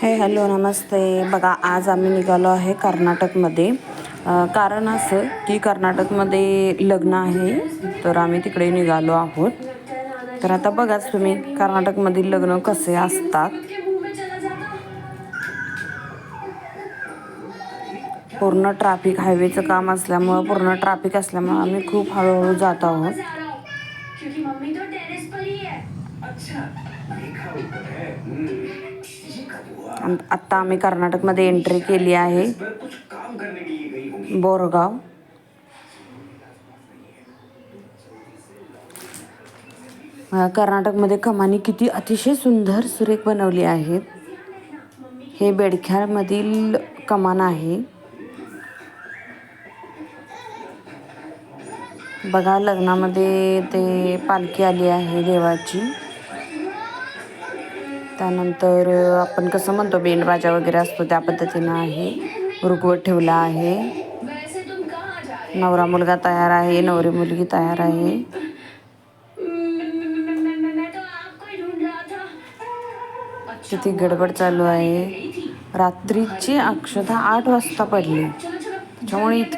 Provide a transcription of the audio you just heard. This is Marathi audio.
हे हॅलो नमस्ते. बघा आज आम्ही निघालो आहे कर्नाटकमध्ये. कारण असं की कर्नाटकमध्ये लग्न आहे तर आम्ही तिकडे निघालो आहोत. तर आता बघाच तुम्ही कर्नाटकमधील लग्न कसे असतात. पूर्ण ट्रॅफिक हायवेचं काम असल्यामुळं पूर्ण ट्रॅफिक असल्यामुळं आम्ही खूप हळूहळू जात आहोत. क्योंकि आत्ता आम्ही कर्नाटकमध्ये एंट्री केली आहे. बोरगाव. कर्नाटकमध्ये कमानी किती अतिशय सुंदर सुरेख बनवली आहेत हे बेडख्यामधील कमान आहे. बघा लग्नामध्ये ते पालखी आली आहे देवाची. त्यानंतर आपण कसं म्हणतो बेंडबाजा वगैरे असतो त्या पद्धतीनं आहे. रुकवत ठेवला आहे. नवरा मुलगा तयार आहे नवरी मुलगी तयार आहे. किती गडबड चालू आहे. रात्रीची अक्षता आठ वाजता पडली. त्याच्यामुळे